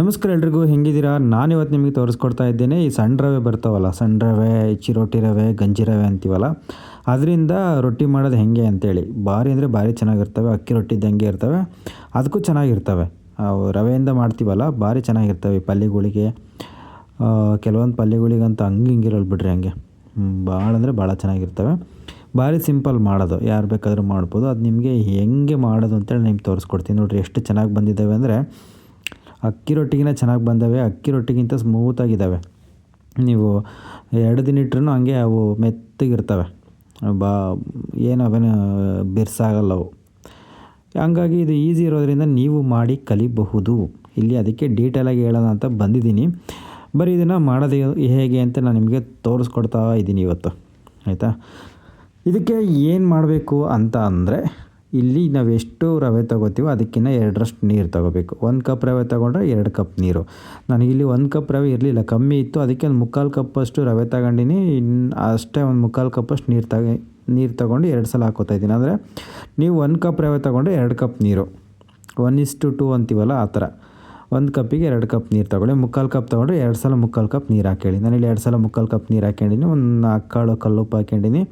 ನಮಸ್ಕಾರ ಎಲ್ರಿಗೂ, ಹೆಂಗಿದ್ದೀರಾ? ನಾನು ಇವತ್ತು ನಿಮಗೆ ತೋರಿಸ್ಕೊಡ್ತಾ ಇದ್ದೇನೆ, ಈ ಸಣ್ಣ ರವೆ ಬರ್ತಾವಲ್ಲ, ಸಣ್ಣ ರವೆ ಚಿರೋಟಿ ರವೆ, ಗಂಜಿ ರವೆ ಅಂತೀವಲ್ಲ, ಅದರಿಂದ ರೊಟ್ಟಿ ಮಾಡೋದು ಹೆಂಗೆ ಅಂತೇಳಿ. ಭಾರಿ ಅಂದರೆ ಭಾರಿ ಚೆನ್ನಾಗಿರ್ತವೆ, ಅಕ್ಕಿ ರೊಟ್ಟಿ ಇದ್ದಂಗೆ ಇರ್ತವೆ, ಅದಕ್ಕೂ ಚೆನ್ನಾಗಿರ್ತವೆ. ರವೆಯಿಂದ ಮಾಡ್ತೀವಲ್ಲ, ಭಾರಿ ಚೆನ್ನಾಗಿರ್ತವೆ ಈ ಪಲ್ಯಗಳಿಗೆ. ಕೆಲವೊಂದು ಪಲ್ಯಗಳಿಗಂತೂ ಹಂಗೆ ಹಿಂಗಿರಲ್ಲ ಬಿಡ್ರಿ ಹಂಗೆ. ಭಾಳ ಅಂದರೆ ಭಾಳ ಚೆನ್ನಾಗಿರ್ತವೆ. ಭಾರಿ ಸಿಂಪಲ್ ಮಾಡೋದು, ಯಾರು ಬೇಕಾದರೂ ಮಾಡ್ಬೋದು. ಅದು ನಿಮಗೆ ಹೆಂಗೆ ಮಾಡೋದು ಅಂತೇಳಿ ನಿಮ್ಗೆ ತೋರಿಸ್ಕೊಡ್ತೀನಿ ನೋಡಿರಿ, ಎಷ್ಟು ಚೆನ್ನಾಗಿ ಬಂದಿದ್ದಾವೆ ಅಂದರೆ ಅಕ್ಕಿ ರೊಟ್ಟಿಗಿಂತ ಚೆನ್ನಾಗಿ ಬಂದವೆ ಅಕ್ಕಿ ರೊಟ್ಟಿಗಿಂತ ಸ್ಮೂತಾಗಿದ್ದಾವೆ ನೀವು ಎರಡು ದಿನ ಇಟ್ರೂ ಹಂಗೆ ಅವು ಮೆತ್ತಗಿರ್ತವೆ. ಬಾ, ಏನು ಅವೇನು ಬಿರ್ಸಾಗಲ್ಲ ಅವು. ಹಂಗಾಗಿ ಇದು ಈಸಿ ಇರೋದರಿಂದ ನೀವು ಮಾಡಿ ಕಲಿಬಹುದು. ಇಲ್ಲಿ ಅದಕ್ಕೆ ಡೀಟೇಲಾಗಿ ಹೇಳೋಣ ಅಂತ ಬಂದಿದ್ದೀನಿ. ಬರೀ ಇದನ್ನು ಮಾಡೋದು ಹೇಗೆ ಅಂತ ನಾನು ನಿಮಗೆ ತೋರಿಸ್ಕೊಡ್ತಾ ಇದ್ದೀನಿ ಇವತ್ತು. ಆಯಿತಾ? ಇದಕ್ಕೆ ಏನು ಮಾಡಬೇಕು ಅಂತ ಅಂದರೆ ಇಲ್ಲಿ ನಾವು ಎಷ್ಟು ರವೆ ತೊಗೋತೀವೋ ಅದಕ್ಕಿಂತ ಎರಡರಷ್ಟು ನೀರು ತೊಗೋಬೇಕು. ಒಂದು ಕಪ್ ರವೆ ತೊಗೊಂಡ್ರೆ ಎರಡು ಕಪ್ ನೀರು. ನನಗಿಲ್ಲಿ ಒಂದು ಕಪ್ ರವೆ ಇರಲಿಲ್ಲ. ಕಮ್ಮಿ ಇತ್ತು. ಅದಕ್ಕೆ ಒಂದು ಮುಕ್ಕಾಲು ಕಪ್ಪಷ್ಟು ರವೆ ತಗೊಂಡಿನಿ. ಇನ್ನು ಅಷ್ಟೇ ಒಂದು ಮುಕ್ಕಾಲು ಕಪ್ಪಷ್ಟು ನೀರು ತಗ, ನೀರು ತೊಗೊಂಡು ಎರಡು ಸಲ ಹಾಕೋತಾ ಇದ್ದೀನಿ. ಅಂದರೆ ನೀವು ಒಂದು ಕಪ್ ರವೆ ತೊಗೊಂಡ್ರೆ ಎರಡು ಕಪ್ ನೀರು. ಒನ್ ಇಸ್ ಟು ಅಂತೀವಲ್ಲ ಆ ಥರ. ಒಂದು ಕಪ್ಪಿಗೆ ಎರಡು ಕಪ್ ನೀರು ತೊಗೊಳ್ಳಿ. ಮುಕ್ಕಾಲು ಕಪ್ ತೊಗೊಂಡ್ರೆ ಎರಡು ಸಲ ಮುಕ್ಕಾಲು ಕಪ್ ನೀರು ಹಾಕೇಳಿ ನಾನಿಲ್ಲಿ ಎರಡು ಸಲ ಮುಕ್ಕಾಲು ಕಪ್ ನೀರು ಹಾಕ್ಕೊಂಡಿನಿ. ಒಂದು ನಾಲ್ಕು ಕಾಳು ಕಲ್ಲುಪ್ಪು ಹಾಕ್ಕೊಂಡಿನಿ.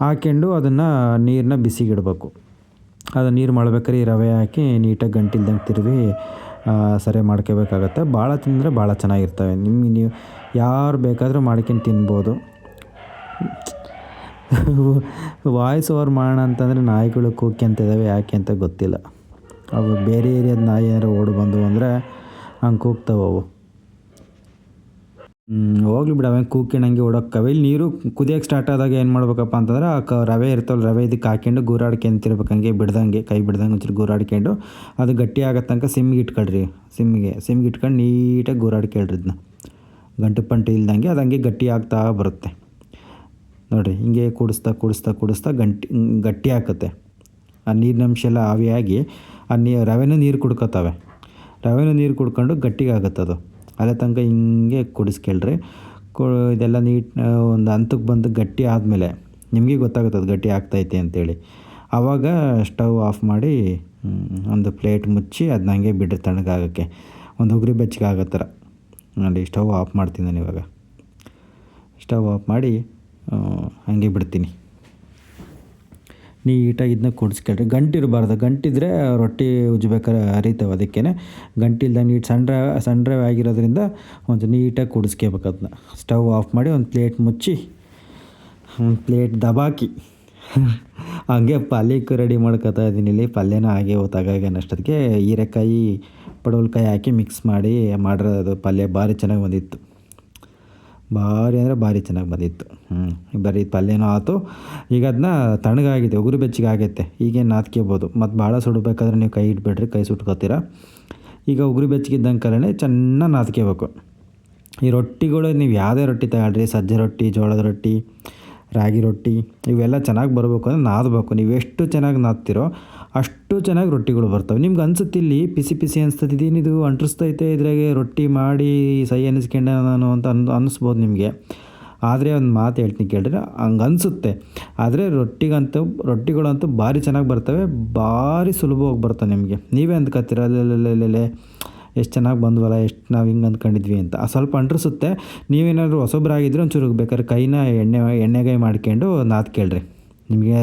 ಹಾಕ್ಕೊಂಡು ಅದನ್ನು ನೀರನ್ನ ಬಿಸಿಗಿಡಬೇಕು. ಅದು ನೀರು ಮಾಡ್ಬೇಕಾದ್ರೆ ಈ ರವೆ ಹಾಕಿ ನೀಟಾಗಿ ಗಂಟಿಲ್ದಂಗೆ ತಿರುವಿ ಸರಿ ಮಾಡ್ಕೋಬೇಕಾಗತ್ತೆ. ಭಾಳ ತಿಂದರೆ ಭಾಳ ಚೆನ್ನಾಗಿರ್ತವೆ. ನಿಮಗೆ ನೀವು ಯಾರು ಬೇಕಾದರೂ ಮಾಡ್ಕೊಂಡು ತಿನ್ಬೋದು. ವಾಯ್ಸ್ ಓವರ್ ಮಾಡೋಣ ಅಂತಂದರೆ ನಾಯಿಗಳು ಕೂಗ್ಕೊಂತಿದ್ದಾವೆ ಯಾಕೆ ಅಂತ ಗೊತ್ತಿಲ್ಲ. ಅವು ಬೇರೆ ಏರಿಯಾದ ನಾಯಿ ಏನಾರು ಓಡಿ ಬಂದವು ಅಂದರೆ ಹಂಗೆ ಕೂಗ್ತಾವೆ ಅವು. ಹೋಗ್ಲಿ ಬಿಡು, ಅವೇನು ಕೂಗ್ಕೊಂಡಂಗೆ ಓಡೋಕ್ಕವೆ. ಇಲ್ಲಿ ನೀರು ಕುದಿಯೋಕೆ ಸ್ಟಾರ್ಟ್ ಆದಾಗ ಏನು ಮಾಡ್ಬೇಕಪ್ಪ ಅಂತಂದ್ರೆ, ಆ ರವೆ ಇರ್ತವಲ್ಲ ರವೆ ಇದಕ್ಕೆ ಹಾಕ್ಕೊಂಡು ಗೂರಾಡ್ಕೊಂತಿರ್ಬೇಕು ಹಂಗೆ ಬಿಡ್ದಂಗೆ, ಕೈ ಬಿಡ್ದಂಗೆ ಒಂಚೂರು ಗೂರಾಡ್ಕೊಂಡು, ಅದು ಗಟ್ಟಿ ಆಗೋ ತನಕ ಸಿಮ್ಗೆ ಇಟ್ಕೊಳ್ರಿ. ಸಿಮ್ಗೆ ಸಿಮ್ಗೆ ಇಟ್ಕೊಂಡು ನೀಟಾಗಿ ಗೂರಾಡ್ಕೇಳ್ರಿ ಇದನ್ನ ಗಂಟು ಪಂಟು ಇಲ್ದಂಗೆ ಅದು ಹಂಗೆ ಗಟ್ಟಿ ಆಗ್ತಾ ಬರುತ್ತೆ. ನೋಡಿರಿ, ಹಿಂಗೆ ಕೂಡಿಸ್ತಾ ಕೂಡಿಸ್ತಾ ಕೂಡಿಸ್ತಾ ಗಂಟಿ, ಗಟ್ಟಿ ಹಾಕುತ್ತೆ ಆ ನೀರಿನಂಶ ಎಲ್ಲ ಆವಿಯಾಗಿ ಆ ನೀ, ರವೆನೂ ನೀರು ಕುಡ್ಕೋತಾವೆ. ರವೆನೂ ನೀರು ಕುಡ್ಕೊಂಡು ಗಟ್ಟಿಗೆ ಆಗುತ್ತೆ ಅದು ಅಲ್ಲೇ ತನಕ ಹಿಂಗೆ ಕುಡಿಸ್ಕೊಳ್ರಿ. ಕು ಇದೆಲ್ಲ ನೀಟ್ ಒಂದು ಹಂತಕ್ಕೆ ಬಂದು ಗಟ್ಟಿ ಆದಮೇಲೆ ನಿಮಗೆ ಗೊತ್ತಾಗುತ್ತೆ ಅದು ಗಟ್ಟಿ ಆಗ್ತೈತೆ ಅಂತೇಳಿ. ಆವಾಗ ಸ್ಟವ್ ಆಫ್ ಮಾಡಿ ಒಂದು ಪ್ಲೇಟ್ ಮುಚ್ಚಿ ಅದನ್ನ ಹಂಗೆ ಬಿಡ್ರಿ ತಣ್ಣಗಾಗೋಕ್ಕೆ. ಒಂದು ಉಗುರಿ ಬೆಚ್ಚಗೆ ಆಗೋ ಥರ. ನೋಡಿ, ಸ್ಟವ್ ಆಫ್ ಮಾಡ್ತೀನಿ ನಾನು ಇವಾಗ. ಸ್ಟವ್ ಆಫ್ ಮಾಡಿ ಹಾಗೆ ಬಿಡ್ತೀನಿ. ನೀಟಾಗಿ ಇದನ್ನ ಕುಡಿಸ್ಕೊಳ್ರಿ. ಗಂಟಿರಬಾರ್ದು ಗಂಟಿದ್ರೆ ರೊಟ್ಟಿ ಉಜ್ಬೇಕಾದ್ರೆ ಅರಿತಾವೆ ಅದಕ್ಕೇ ಗಂಟಿಲ್ದ ನೀಟ್ ಸಣ್ಣ ಸಣ್ಣ ಆಗಿರೋದ್ರಿಂದ ಒಂದು ನೀಟಾಗಿ ಕುಡಿಸ್ಕೋಬೇಕು ಅದನ್ನ. ಸ್ಟವ್ ಆಫ್ ಮಾಡಿ ಒಂದು ಪ್ಲೇಟ್ ಮುಚ್ಚಿ, ಒಂದು ಪ್ಲೇಟ್ ದಬಾಕಿ. ಹಾಗೆ ಪಲ್ಯಕ್ಕೆ ರೆಡಿ ಮಾಡ್ಕೊತಾ ಇದ್ದೀನಿ ಇಲ್ಲಿ. ಪಲ್ಯನ ಹಾಗೆ ಹೊತ್ತಾಗ ಅಷ್ಟೊತ್ತಿಗೆ ಹೀರೆಕಾಯಿ, ಪಡವಲಕಾಯಿ ಹಾಕಿ ಮಿಕ್ಸ್ ಮಾಡಿ ಮಾಡಿರೋದು ಪಲ್ಯ. ಭಾರಿ ಚೆನ್ನಾಗಿ ಬಂದಿತ್ತು. ಭಾರಿ ಅಂದರೆ ಭಾರಿ ಚೆನ್ನಾಗಿ ಬಂದಿತ್ತು ಹ್ಞೂ ಬರೀ ಪಲ್ಯನೂ ಆಯ್ತು ಈಗ ಅದನ್ನ ತಣ್ಣಗಾಗಿದೆ, ಉಗುರು ಬೆಚ್ಚಗೆ ಆಗೈತೆ. ಈಗೇನು ನಾದ್ಕೋಬೋದು ಮತ್ತು ಭಾಳ ಸುಡಬೇಕಾದ್ರೆ ನೀವು ಕೈ ಇಟ್ಬಿಡ್ರಿ, ಕೈ ಸುಟ್ಕೋತೀರ. ಈಗ ಉಗುರು ಬೆಚ್ಚಗಿದ್ದಂಗೆ ಕಲನೆ ಚೆನ್ನಾಗಿ ನಾದ್ಕೋಬೇಕು. ಈ ರೊಟ್ಟಿಗಳು ನೀವು ಯಾವುದೇ ರೊಟ್ಟಿ ತಗೊಳ್ರಿ, ಸಜ್ಜೆ ರೊಟ್ಟಿ, ಜೋಳದ ರೊಟ್ಟಿ ರಾಗಿ ರೊಟ್ಟಿ, ಇವೆಲ್ಲ ಚೆನ್ನಾಗಿ ಬರಬೇಕು ಅಂದರೆ ನಾದಬೇಕು. ನೀವು ಎಷ್ಟು ಚೆನ್ನಾಗಿ ನಾದ್ತಿರೋ ಅಷ್ಟು ಚೆನ್ನಾಗಿ ರೊಟ್ಟಿಗಳು ಬರ್ತವೆ. ನಿಮ್ಗೆ ಅನ್ಸುತ್ತೆ ಇಲ್ಲಿ ಪಿಸಿ ಪಿಸಿ ಅನಿಸ್ತದೆ, ಇದೇನಿದು ಅಂಟಿಸ್ತೈತೆ ಇದ್ರಾಗೆ ರೊಟ್ಟಿ ಮಾಡಿ ಸೈ ಅನ್ನಿಸ್ಕೊಂಡೆ ನಾನು ಅಂತ ಅನ್ ಅನ್ನಿಸ್ಬೋದು ನಿಮಗೆ. ಆದರೆ ಒಂದು ಮಾತು ಹೇಳ್ತೀನಿ ಕೇಳಿದ್ರೆ ಹಂಗೆ ಅನಿಸುತ್ತೆ. ಆದರೆ ರೊಟ್ಟಿಗಂತೂ, ರೊಟ್ಟಿಗಳಂತೂ ಭಾರಿ ಚೆನ್ನಾಗಿ ಬರ್ತವೆ, ಭಾರಿ ಸುಲಭವಾಗಿ ಬರ್ತವೆ ನಿಮಗೆ. ನೀವೇ ಅಂದ್ಕೊತೀರ ಅಲ್ಲೆಲ್ಲೆಲ್ಲೆಲ್ಲೆ. ಎಷ್ಟು ಚೆನ್ನಾಗಿ ಬಂದ್ವಲ್ಲ, ಎಷ್ಟು ನಾವು ಹಿಂಗೆ ಅಂದ್ಕೊಂಡಿದ್ವಿ ಅಂತ. ಸ್ವಲ್ಪ ಅಂಟ್ರಿಸುತ್ತೆ. ನೀವೇನಾದರೂ ಹೊಸೊಬ್ಬರಾಗಿದ್ದರೆ ಒಂಚೂರು ಬೇಕಾದ್ರೆ ಕೈನ ಎಣ್ಣೆ, ಎಣ್ಣೆಗಾಯಿ ಮಾಡ್ಕೊಂಡು ನಾದ್ ಕೇಳ್ರಿ. ನಿಮಗೆ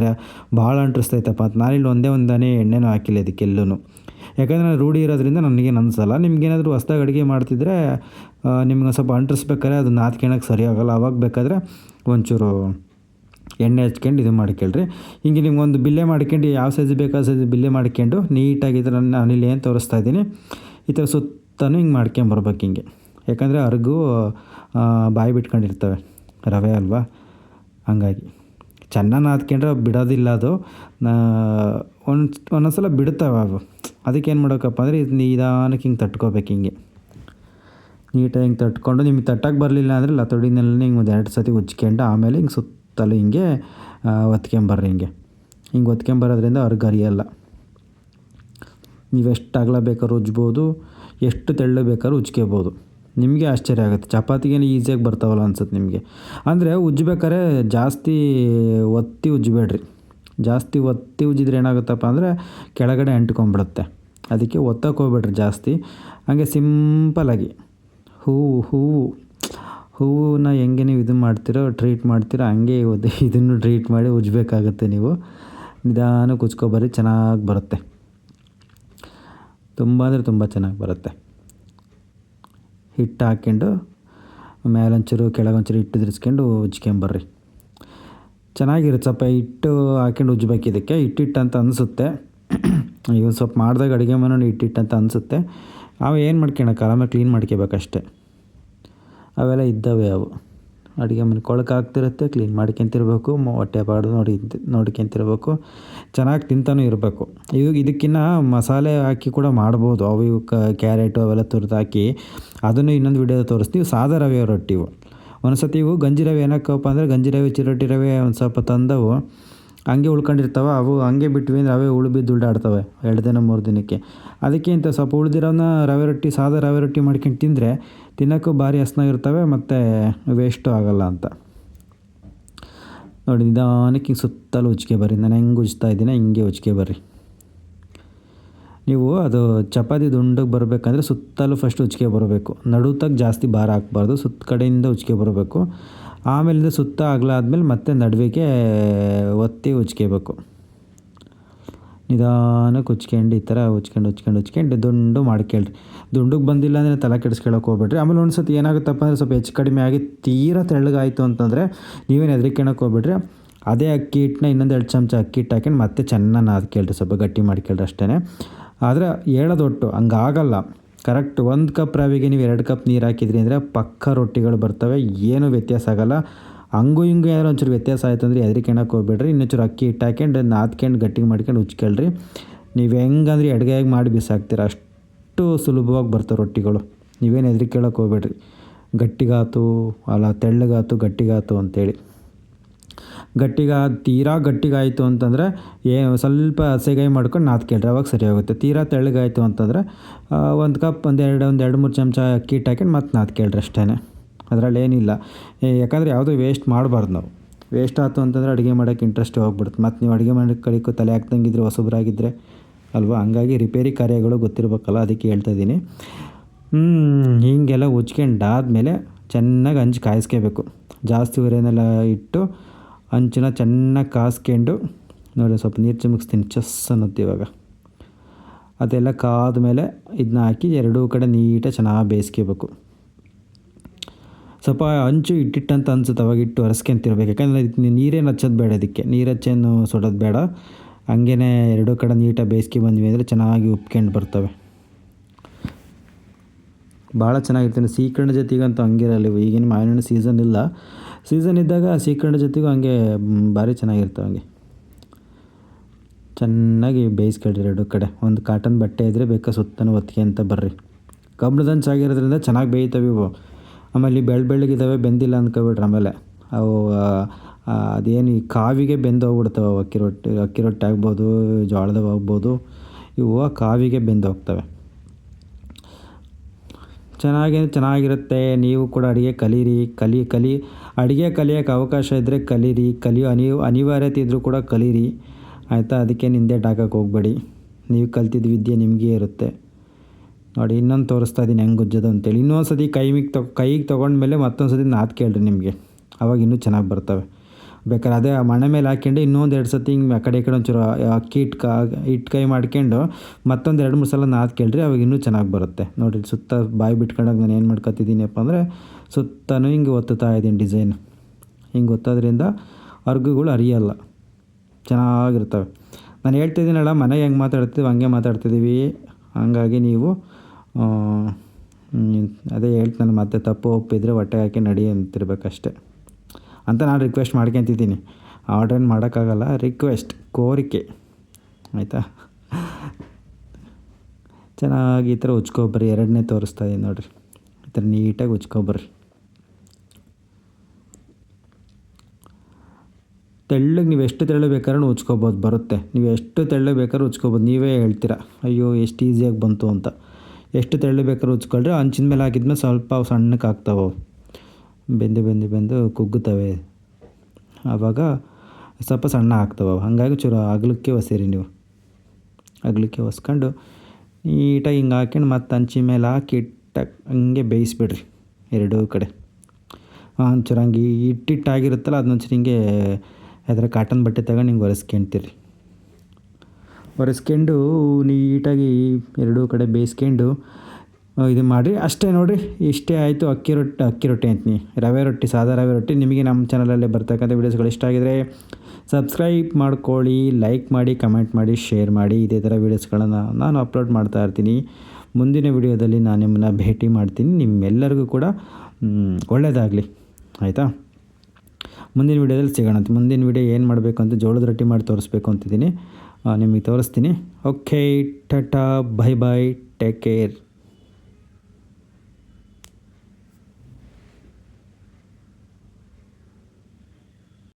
ಭಾಳ ಅಂಟಿಸ್ತೈತಪ್ಪ ಅಂತ. ನಾನಿಲ್ಲಿ ಒಂದೇ ಒಂದನೇ ಎಣ್ಣೆನೂ ಹಾಕಿಲ್ಲ ಇದಕ್ಕೆಲ್ಲೂ ಯಾಕಂದರೆ ನಾನು ರೂಢಿ ಇರೋದ್ರಿಂದ ನನಗೇನು ಅನಿಸಲ್ಲ. ನಿಮಗೇನಾದರೂ ಹೊಸ್ದಾಗಿ ಅಡುಗೆ ಮಾಡ್ತಿದ್ರೆ ನಿಮ್ಗೆ ಸ್ವಲ್ಪ ಅಂಟಿಸ್ಬೇಕಾದ್ರೆ ಅದು ನಾದ್ಕೊಳಕ್ಕೆ ಸರಿ ಆಗೋಲ್ಲ ಅವಾಗ ಬೇಕಾದರೆ ಒಂಚೂರು ಎಣ್ಣೆ ಹಚ್ಕೊಂಡು ಇದು ಮಾಡ್ಕೊಳ್ರಿ ಹಿಂಗೆ ನಿಮ್ಗೆ ಒಂದು ಬಿಲ್ಲೆ ಮಾಡ್ಕೊಂಡು, ಯಾವ ಸೈಜ್ ಬೇಕು ಆ ಸೈಜ್ ಬಿಲ್ಲೆ ಮಾಡ್ಕೊಂಡು ನೀಟಾಗಿ ನಾನು, ನಾನಿಲ್ಲಿ ಏನು ತೋರಿಸ್ತಾ ಇದ್ದೀನಿ. ಈ ಥರ ಸುತ್ತಾನು ಹಿಂಗೆ ಮಾಡ್ಕೊಂಬರ್ಬೇಕು ಹಿಂಗೆ. ಯಾಕಂದರೆ ಅರ್ಗು ಬಾಯಿ ಬಿಟ್ಕೊಂಡಿರ್ತವೆ. ರವೆ ಅಲ್ವಾ? ಹಂಗಾಗಿ. ಚೆನ್ನಾಗಿ ನಾದ್ಕೊಂಡ್ರೆ ಬಿಡೋದಿಲ್ಲ ಅದು. ಒಂದು ಒಂದೊಂದು ಸಲ ಬಿಡ್ತಾವೆ ಅವು. ಏನು ಮಾಡೋಕಪ್ಪ ಅಂದರೆ ಇದು ನಿಧಾನಕ್ಕೆ ಹಿಂಗೆ ತಟ್ಕೋಬೇಕು ಹಿಂಗೆ. ನೀಟಾಗಿ ಹಿಂಗೆ ತಟ್ಕೊಂಡು ನಿಮಗೆ ತಟ್ಟಕ್ಕೆ ಬರಲಿಲ್ಲ ಅಂದರೆ ಲತೋಡಿನಲ್ಲಿ ಹಿಂಗೆ ಒಂದು ಎರಡು ಸತಿ ಉಜ್ಕೊಂಡು ಆಮೇಲೆ ಹಿಂಗೆ ಸುತ್ತಲೂ ಹಿಂಗೆ ಒತ್ಕೊಂಬರ್ರಿ ಹಿಂಗೆ. ಹಿಂಗೆ ಒತ್ಕೊಂಬರೋದ್ರಿಂದ ಅವ್ರಿಗೆ ಅರಿಯಲ್ಲ ನೀವು ಎಷ್ಟು ಅಗಲ ಬೇಕಾದ್ರೂ ಉಜ್ಬೋದು, ಎಷ್ಟು ತೆಳ್ಳ ಬೇಕಾದ್ರೂ ಉಜ್ಕೋಬೋದು. ನಿಮಗೆ ಆಶ್ಚರ್ಯ ಆಗುತ್ತೆ. ಚಪಾತಿಗೇನು ಈಸಿಯಾಗಿ ಬರ್ತಾವಲ್ಲ ಅನ್ಸುತ್ತೆ ನಿಮಗೆ. ಅಂದರೆ ಉಜ್ಬೇಕಾದ್ರೆ ಜಾಸ್ತಿ ಒತ್ತಿ ಉಜ್ಜಬೇಡ್ರಿ ಜಾಸ್ತಿ ಒತ್ತಿ ಉಜ್ಜಿದ್ರೆ ಏನಾಗುತ್ತಪ್ಪ ಅಂದರೆ ಕೆಳಗಡೆ ಅಂಟ್ಕೊಂಬಿಡುತ್ತೆ ಅದಕ್ಕೆ ಒತ್ತಕ್ಕೆ ಹೋಗ್ಬೇಡ್ರಿ ಜಾಸ್ತಿ. ಹಾಗೆ ಸಿಂಪಲಾಗಿ ಹೂವು ಹೂವು ಹೂವನ್ನ ಹೆಂಗೆ ನೀವು ಇದು ಮಾಡ್ತೀರೋ, ಟ್ರೀಟ್ ಮಾಡ್ತೀರೋ, ಹಂಗೆ ಇದನ್ನು ಟ್ರೀಟ್ ಮಾಡಿ ಉಜ್ಜಬೇಕಾಗತ್ತೆ ನೀವು. ನಿಧಾನಕ್ಕೆ ಉಜ್ಕೊಬರ್ರಿ ಚೆನ್ನಾಗಿ ಬರುತ್ತೆ. ತುಂಬ ಅಂದರೆ ತುಂಬ ಚೆನ್ನಾಗಿ ಬರುತ್ತೆ. ಹಿಟ್ಟು ಹಾಕ್ಕೊಂಡು ಮೇಲೊಂಚೂರು ಕೆಳಗೊಂಚೂರು ಹಿಟ್ಟು ತಿರ್ಸ್ಕೊಂಡು ಉಜ್ಕೊಂಬರ್ರಿ ಚೆನ್ನಾಗಿರುತ್ತೆ ಸ್ವಲ್ಪ ಹಿಟ್ಟು ಹಾಕ್ಕೊಂಡು ಉಜ್ಬೇಕು ಇದಕ್ಕೆ. ಹಿಟ್ಟಿಟ್ಟು ಅಂತ ಅನಿಸುತ್ತೆ. ಇವು ಸ್ವಲ್ಪ ಮಾಡಿದಾಗ ಅಡುಗೆ ಮನೆ ಹಿಟ್ಟಿಟ್ಟು ಅಂತ ಅನಿಸುತ್ತೆ. ಅವು ಏನು ಮಾಡ್ಕೊಳಕ್ಕೆ ಆರಾಮಾಗಿ ಕ್ಲೀನ್ ಮಾಡ್ಕೋಬೇಕಷ್ಟೆ. ಅವೆಲ್ಲ ಇದ್ದಾವೆ ಅವು. ಅಡುಗೆ ಮನೆ ಕೊಳಕಾಗ್ತಿರುತ್ತೆ ಕ್ಲೀನ್ ಮಾಡ್ಕೊತಿರ್ಬೇಕು ಹೊಟ್ಟೆ ಪಾಡು ನೋಡಿ ನೋಡ್ಕೊಂತಿರ್ಬೇಕು, ಚೆನ್ನಾಗಿ ತಿಂತಾನೂ ಇರಬೇಕು. ಇವಾಗ ಇದಕ್ಕಿನ್ನ ಮಸಾಲೆ ಹಾಕಿ ಕೂಡ ಮಾಡ್ಬೋದು. ಅವು ಇವು ಕ್ಯಾರೆಟು ಅವೆಲ್ಲ ತುರಿದು ಹಾಕಿ ಅದನ್ನು ಇನ್ನೊಂದು ವಿಡಿಯೋ ತೋರಿಸ್ತೀವಿ. ಸಾದಾ ರವೆ ರೊಟ್ಟಿ. ಇವು ಒಂದು ಸತಿ ಇವು ಗಂಜಿ ರವೆ ಏನಕ್ಕಪ್ಪ ಅಂದರೆ ಗಂಜಿ ರವೆ, ಚಿರೋಟಿ ರವೆ ಒಂದು ಸ್ವಲ್ಪ ತಂದವು. ಹಂಗೆ ಉಳ್ಕೊಂಡಿರ್ತಾವೆ. ಅವು ಹಂಗೆ ಬಿಟ್ವಿ ಅಂದರೆ ಅವೇ ಉಳು ಬಿದ್ದು ಉಳ್ಳಾಡ್ತವೆ ಎರಡು ದಿನ ಮೂರು ದಿನಕ್ಕೆ. ಅದಕ್ಕೆ ಇಂಥ ಸ್ವಲ್ಪ ಉಳಿದಿರೋನ ರವೆ ರೊಟ್ಟಿ, ಸಾದಾ ರವೆ ರೊಟ್ಟಿ ಮಾಡ್ಕೊಂಡು ತಿಂದರೆ ತಿನ್ನೋಕ್ಕೂ ಭಾರಿ ಹಸ್ನಾಗಿರ್ತವೆ ಮತ್ತು ವೇಸ್ಟು ಆಗೋಲ್ಲ ಅಂತ. ನೋಡಿ, ನಿಧಾನಕ್ಕೆ ಹಿಂಗೆ ಸುತ್ತಲೂ ಉಜ್ಕೆ ಬರ್ರಿ. ನಾನು ಹೆಂಗೆ ಉಜ್ತಾ ಇದ್ದೀನಿ ಹಿಂಗೆ ಉಜ್ಕೆ ಬರ್ರಿ. ನೀವು ಅದು ಚಪಾತಿ ದುಂಡಗೆ ಬರಬೇಕಂದ್ರೆ ಸುತ್ತಲೂ ಫಸ್ಟ್ ಉಜ್ಕೆ ಬರಬೇಕು. ನಡುತ್ತಾಗ ಜಾಸ್ತಿ ಭಾರ ಹಾಕ್ಬಾರ್ದು. ಸುತ್ತ ಕಡೆಯಿಂದ ಉಜ್ಕೆ ಬರಬೇಕು. ಆಮೇಲಿಂದ ಸುತ್ತ ಅಗಲ ಮತ್ತೆ ನಡುವಿಗೆ ಒತ್ತಿ ಉಜ್ಕೋಬೇಕು ನಿಧಾನಕ್ಕೆ ಉಚ್ಕೊಂಡು ಈ ಥರ ಉಚ್ಕೊಂಡು ಉಚ್ಕೊಂಡು ಉಚ್ಕೊಂಡು ದುಂಡು ಮಾಡ್ಕೇಳ್ರಿ. ದುಂಡುಗೆ ಬಂದಿಲ್ಲ ಅಂದರೆ ತಲೆ ಕೆಡಿಸ್ಕೊಳ್ಳೋಕೆ ಹೋಗ್ಬೇಡ್ರಿ. ಆಮೇಲೆ ಒಂದು ಸತಿ ಏನಾಗುತ್ತಪ್ಪ ಅಂದರೆ ಸ್ವಲ್ಪ ಹೆಚ್ಚು ಕಡಿಮೆ ಆಗಿ ತೀರಾ ತೆಳ್ಳಗಾಯಿತು ಅಂತಂದರೆ ನೀವೇನು ಹೆದರಿಕೆಣಕ್ಕೆ ಹೋಗ್ಬೇಡ್ರಿ. ಅದೇ ಅಕ್ಕಿ ಹಿಟ್ಟನ್ನ ಇನ್ನೊಂದು ಎರಡು ಚಮಚ ಅಕ್ಕಿ ಹಿಟ್ಟು ಹಾಕೊಂಡು ಮತ್ತೆ ಚೆನ್ನಾಗಿ ನಾದ್ಕೇಳ್ರಿ, ಸ್ವಲ್ಪ ಗಟ್ಟಿ ಮಾಡ್ಕೇಳ್ರಿ ಅಷ್ಟೇ ಆದರೆ ಹೇಳೋದೊಟ್ಟು ಆಗಲ್ಲ ಕರೆಕ್ಟ್ ಒಂದು ಕಪ್ ರವಿಗೆ ನೀವು ಎರಡು ಕಪ್ ನೀರು ಹಾಕಿದ್ರಿ ಅಂದರೆ ಪಕ್ಕ ರೊಟ್ಟಿಗಳು ಬರ್ತವೆ, ಏನೂ ವ್ಯತ್ಯಾಸ ಆಗೋಲ್ಲ. ಹಂಗೂ ಹಿಂಗೂ ಏನಾರು ಒಂಚೂರು ವ್ಯತ್ಯಾಸ ಆಯ್ತು ಅಂದರೆ ಎದ್ರಿಕೆಣಕ್ಕೆ ಹೋಗ್ಬೇಡ್ರಿ, ಇನ್ನೊಂಚೂರು ಅಕ್ಕಿ ಹಿಟ್ಟು ಹಾಕ್ಯಂಡು ನಾದ್ಕೊಂಡು ಗಟ್ಟಿಗೆ ಮಾಡ್ಕೊಂಡು ಉಚ್ಕೊಳ್ರಿ ನೀವು ಹೆಂಗಂದ್ರೆ ಎಡ್ಗಾಯಾಗಿ ಮಾಡಿ ಬಿಸಾಕ್ತೀರ, ಅಷ್ಟು ಸುಲಭವಾಗಿ ಬರ್ತವೆ ರೊಟ್ಟಿಗಳು. ನೀವೇನು ಹೆದ್ರಿಕೆ ಹೋಗ್ಬೇಡ್ರಿ. ಗಟ್ಟಿಗಾತು, ಅಲ್ಲ ತೆಳ್ಳಗಾತು, ಗಟ್ಟಿಗಾತು ಅಂತೇಳಿ. ಗಟ್ಟಿಗೆ, ತೀರಾ ಗಟ್ಟಿಗಾಯಿತು ಅಂತಂದರೆ ಏ, ಸ್ವಲ್ಪ ಹಸೆಗಾಯಿ ಮಾಡ್ಕೊಂಡು ನಾದ್ಕೇಳ್ರಿ, ಅವಾಗ ಸರಿ ಹೋಗುತ್ತೆ ತೀರಾ ತೆಳ್ಳಗಾಯಿತು ಅಂತಂದರೆ ಒಂದು ಕಪ್, ಒಂದು ಎರಡು ಒಂದು ಎರಡು ಮೂರು ಚಮಚ ಅಕ್ಕಿ ಹಿಟ್ಟು ಹಾಕ್ಯಂಡು ಮತ್ತೆ ನಾದ್ಕೇಳ್ರಿ ಅಷ್ಟೇ ಅದರಲ್ಲಿ ಏನಿಲ್ಲ. ಯಾಕಂದರೆ ಯಾವುದೂ ವೇಸ್ಟ್ ಮಾಡಬಾರ್ದು ನಾವು. ವೇಸ್ಟ್ ಆಯ್ತು ಅಂತಂದರೆ ಅಡುಗೆ ಮಾಡೋಕ್ಕೆ ಇಂಟ್ರೆಸ್ಟ್ ಹೋಗ್ಬಿಡುತ್ತೆ ಮತ್ತು ನೀವು ಅಡುಗೆ ಮಾಡೋಕ್ಕೆ ಕಡಿಕು ತಲೆ ಹಾಕ್ದಂಗಿದ್ರೆ ಹೊಸಬ್ರಾಗಿದ್ದರೆ ಅಲ್ವಾ? ಹಂಗಾಗಿ ರಿಪೇರಿ ಕಾರ್ಯಗಳು ಗೊತ್ತಿರಬೇಕಲ್ಲ, ಅದಕ್ಕೆ ಹೇಳ್ತಾ ಇದ್ದೀನಿ. ಹೀಗೆಲ್ಲ ಉಜ್ಕೊಂಡಾದ್ಮೇಲೆ ಚೆನ್ನಾಗಿ ಹಂಚು ಕಾಯಿಸ್ಕೋಬೇಕು. ಜಾಸ್ತಿ ಉರಿಯನ್ನೆಲ್ಲ ಇಟ್ಟು ಹಂಚನ್ನ ಚೆನ್ನಾಗಿ ಕಾಸ್ಕೊಂಡು ನೋಡಿ ಸ್ವಲ್ಪ ನೀರು ಚಿಮುಕ್ಸ್ತೀನಿ ಚಸ್ ಅನ್ನೋದು ಇವಾಗ. ಅದೆಲ್ಲ ಕಾದ ಮೇಲೆ ಇದನ್ನ ಹಾಕಿ ಎರಡೂ ಕಡೆ ನೀಟಾಗಿ ಚೆನ್ನಾಗಿ ಬೇಯಿಸ್ಕೋಬೇಕು. ಸ್ವಲ್ಪ ಹಂಚು ಇಟ್ಟಿಟ್ಟಂತ ಅನ್ಸುತ್ತೆ, ಅವಾಗ ಇಟ್ಟು ಒರೆಸ್ಕೊಂತಿರ್ಬೇಕು ಯಾಕಂದರೆ ನೀರೇನು ಹಚ್ಚೋದು ಬೇಡ ಅದಕ್ಕೆ ನೀರು ಹಚ್ಚೇನು ಸುಡೋದು ಬೇಡ. ಹಂಗೇ ಎರಡೂ ಕಡೆ ನೀಟಾಗಿ ಬೇಯಿಸ್ಕೊ ಬಂದ್ವಿ ಅಂದರೆ ಚೆನ್ನಾಗಿ ಉಪ್ಕೊಂಡು ಬರ್ತವೆ. ಭಾಳ ಚೆನ್ನಾಗಿರ್ತೀನಿ. ಸೀಕರಣ ಜೊತೆಗಂತೂ ಹಂಗಿರಲ್ಲ ಇವು. ಈಗಿನ ಮಾವಿನ ಸೀಸನ್ ಇಲ್ಲ. ಸೀಸನ್ ಇದ್ದಾಗ ಸೀಕರಣ ಜೊತೆಗೂ ಹಂಗೆ ಭಾರಿ ಚೆನ್ನಾಗಿರ್ತವೆ ಹಂಗೆ. ಚೆನ್ನಾಗಿ ಬೇಯಿಸ್ಕೊಳ್ರಿ ಎರಡು ಕಡೆ. ಒಂದು ಕಾಟನ್ ಬಟ್ಟೆ ಇದ್ದರೆ ಬೇಕಾ ಸುತ್ತನೂ ಅಂತ ಬರ್ರಿ. ಕಬ್ಬಿಣದ ಹಂಚಾಗಿರೋದ್ರಿಂದ ಚೆನ್ನಾಗಿ ಬೇಯ್ತವೆ ಇವು. ಆಮೇಲೆ ಈ ಬೆಳ್ಳ ಬೆಳ್ಳಗಿದ್ದಾವೆ ಬೆಂದಿಲ್ಲ ಅಂದ್ಕೊಬಿಟ್ರೆ ಆಮೇಲೆ. ಅವು ಅದೇನು ಈ ಕಾವಿಗೆ ಬೆಂದು ಹೋಗ್ಬಿಡ್ತವೆ ಅವು, ಅಕ್ಕಿ ರೊಟ್ಟಿ ಅಕ್ಕಿ ರೊಟ್ಟಿ ಆಗ್ಬೋದು, ಜೋಳದವು ಆಗ್ಬೋದು. ಇವು ಕಾವಿಗೆ ಬೆಂದು ಹೋಗ್ತವೆ ಚೆನ್ನಾಗಿ, ಚೆನ್ನಾಗಿರುತ್ತೆ. ನೀವು ಕೂಡ ಅಡುಗೆ ಕಲೀರಿ, ಕಲಿ ಕಲಿ, ಅಡುಗೆ ಕಲಿಯೋಕ್ಕೆ ಅವಕಾಶ ಇದ್ದರೆ ಕಲೀರಿ, ಕಲಿಯೋ ಅನಿ, ಅನಿವಾರ್ಯತೆ ಇದ್ದರೂ ಕೂಡ ಕಲೀರಿ. ಆಯಿತಾ? ಅದಕ್ಕೆ ನಿಂದೆ ಹಾಕಕ್ಕೆ ಹೋಗಬೇಡಿ. ನೀವು ಕಲ್ತಿದ್ದ ವಿದ್ಯೆ ನಿಮಗೆ ಇರುತ್ತೆ. ನೋಡಿ, ಇನ್ನೊಂದು ತೋರಿಸ್ತಾ ಇದ್ದೀನಿ, ಹೆಂಗೆ ಉಜ್ಜೋದು ಅಂತೇಳಿ. ಇನ್ನೊಂದು ಸತಿ ಕೈಮಿಗೆ ತೊ, ಕೈಗೆ ತೊಗೊಂಡ್ಮೇಲೆ ಮತ್ತೊಂದು ಸತಿ ನಾದ್ ಕೇಳ್ರಿ ನಿಮಗೆ. ಅವಾಗ ಇನ್ನೂ ಚೆನ್ನಾಗಿ ಬರ್ತವೆ. ಬೇಕಾದ್ರೆ ಅದೇ ಮಣೆ ಮೇಲೆ ಹಾಕ್ಯಂಡು ಇನ್ನೊಂದು ಎರಡು ಸತಿ ಹಿಂಗೆ ಆ ಕಡೆ ಈ ಕಡೆ ಒಂಚೂರು ಅಕ್ಕಿ ಹಿಟ್ಟು ಕಾ ಕೈ ಮಾಡ್ಕೊಂಡು ಮತ್ತೊಂದು ಎರಡು ಮೂರು ಸಲ ನಾದ್ ಕೇಳ್ರಿ, ಅವಾಗ ಇನ್ನೂ ಚೆನ್ನಾಗಿ ಬರುತ್ತೆ. ನೋಡಿರಿ ಸುತ್ತ ಬಾಯಿ ಬಿಟ್ಕೊಂಡಾಗ ನಾನು ಏನು ಮಾಡ್ಕೊತಿದ್ದೀನಪ್ಪ ಅಂದರೆ, ಸುತ್ತನೂ ಹಿಂಗೆ ಒತ್ತುತ್ತಾ ಇದ್ದೀನಿ ಡಿಸೈನ್. ಹಿಂಗೆ ಒತ್ತೋದ್ರಿಂದ ಅರ್ಗುಗಳು ಅರಿಯಲ್ಲ ಚೆನ್ನಾಗಿರ್ತವೆ. ನಾನು ಹೇಳ್ತಿದ್ದೀನಲ್ಲ ಮನೆಗೆ ಹೆಂಗೆ ಮಾತಾಡ್ತೀವಿ ಹಂಗೆ ಮಾತಾಡ್ತಿದ್ದೀವಿ. ಹಾಗಾಗಿ ನೀವು ಅದೇ ಹೇಳ್ತಾನೆ ಮತ್ತೆ ತಪ್ಪು ಒಪ್ಪಿದ್ರೆ ಹೊಟ್ಟೆ ಹಾಕಿ ನಡಿ ಅಂತಿರ್ಬೇಕಷ್ಟೆ. ಅಂತ ನಾನು ರಿಕ್ವೆಸ್ಟ್ ಮಾಡ್ಕೊತಿದ್ದೀನಿ ಆರ್ಡ್ರೇನು ಮಾಡೋಕ್ಕಾಗಲ್ಲ ರಿಕ್ವೆಸ್ಟ್ ಕೋರಿಕೆ. ಆಯಿತಾ? ಚೆನ್ನಾಗಿ ಈ ಥರ ಉಚ್ಕೊಬರ್ರಿ, ಎರಡನೇ ತೋರಿಸ್ತಾ ಇದ್ದೀನಿ ನೋಡಿರಿ. ಈ ಥರ ನೀಟಾಗಿ ಉಚ್ಕೊಬರ್ರಿ. ತೆಳ್ಳಗೆ ನೀವು ಎಷ್ಟು ತೆಳ್ಳಗೆ ಬೇಕಾದ್ರೂ ಉಚ್ಕೊಬೋದು, ಬರುತ್ತೆ. ನೀವು ಎಷ್ಟು ತೆಳ್ಳಗೆ ಬೇಕಾದ್ರೂ ಉಚ್ಕೊಬೋದು, ನೀವೇ ಹೇಳ್ತೀರಾ, ಅಯ್ಯೋ, ಎಷ್ಟು ಈಸಿಯಾಗಿ ಬಂತು ಅಂತ. ಎಷ್ಟು ತೆಳ್ಳು ಬೇಕಾದ್ರೂ ಉಚ್ಕೊಳ್ರಿ ಹಂಚಿನ ಮೇಲೆ ಹಾಕಿದ್ಮೇಲೆ ಸ್ವಲ್ಪ ಸಣ್ಣಕ್ಕೆ ಆಗ್ತಾವೆ ಬೆಂದು ಬೆಂದು ಬೆಂದು ಕುಗ್ಗುತ್ತವೆ. ಆವಾಗ ಸ್ವಲ್ಪ ಸಣ್ಣ ಆಗ್ತವೆ. ಹಾಗಾಗಿ ಚೂರು ಅಗಲಕ್ಕೆ ಒಸಿರಿ ನೀವು. ಅಗಲಕ್ಕೆ ಒಸ್ಕೊಂಡು ನೀಟಾಗಿ ಹಿಂಗೆ ಹಾಕ್ಯಂಡು ಮತ್ತೆ ಹಂಚಿ ಮೇಲೆ ಹಾಕಿ ಟಕ್ ಹಂಗೆ ಬೇಯಿಸ್ಬಿಡ್ರಿ ಎರಡೂ ಕಡೆ. ಒಂಚೂರು ಹಂಗೆ ಹಿಟ್ಟಿಟ್ಟಾಗಿರುತ್ತಲ್ಲ ಅದನ್ನ ಒಂಚೂರು ಹಿಂಗೆ ಅದರ ಕಾಟನ್ ಬಟ್ಟೆ ತಗೊಂಡು ಹಿಂಗೆ ಒರೆಸ್ಕೊಂತೀರಿ. ಒರೆಸ್ಕೊಂಡು ನೀಟಾಗಿ ಎರಡೂ ಕಡೆ ಬೇಯಿಸ್ಕೊಂಡು ಇದು ಮಾಡಿರಿ. ಅಷ್ಟೇ ನೋಡಿರಿ, ಇಷ್ಟೇ ಆಯಿತು ಅಕ್ಕಿ ರೊಟ್ಟಿ ಅಕ್ಕಿ ರೊಟ್ಟಿ ಅಂತೀನಿ. ರವೆ ರೊಟ್ಟಿ, ಸಾದಾ ರವೆ ರೊಟ್ಟಿ ನಿಮಗೆ ನಮ್ಮ ಚಾನಲಲ್ಲಿ ಬರ್ತಕ್ಕಂಥ ವೀಡಿಯೋಸ್ಗಳು ಇಷ್ಟ ಆಗಿದ್ರೆ ಸಬ್ಸ್ಕ್ರೈಬ್ ಮಾಡ್ಕೊಳ್ಳಿ ಲೈಕ್ ಮಾಡಿ ಕಮೆಂಟ್ ಮಾಡಿ ಶೇರ್ ಮಾಡಿ. ಇದೇ ಥರ ವೀಡಿಯೋಸ್ಗಳನ್ನು ನಾನು ಅಪ್ಲೋಡ್ ಮಾಡ್ತಾ ಇರ್ತೀನಿ. ಮುಂದಿನ ವಿಡಿಯೋದಲ್ಲಿ ನಾನು ನಿಮ್ಮನ್ನ ಭೇಟಿ ಮಾಡ್ತೀನಿ. ನಿಮ್ಮೆಲ್ಲರಿಗೂ ಕೂಡ ಒಳ್ಳೆಯದಾಗಲಿ ಆಯಿತಾ? ಮುಂದಿನ ವೀಡಿಯೋದಲ್ಲಿ ಸಿಗೋಣ ಮುಂದಿನ ವೀಡಿಯೋ ಏನು ಮಾಡಬೇಕು ಅಂತ ಜೋಳದ ರೊಟ್ಟಿ ಮಾಡಿ ತೋರಿಸ್ಬೇಕು ಅಂತಿದ್ದೀನಿ. ನಿಮಗೆ ತೋರಿಸ್ತೀನಿ. Okay tata bye bye take care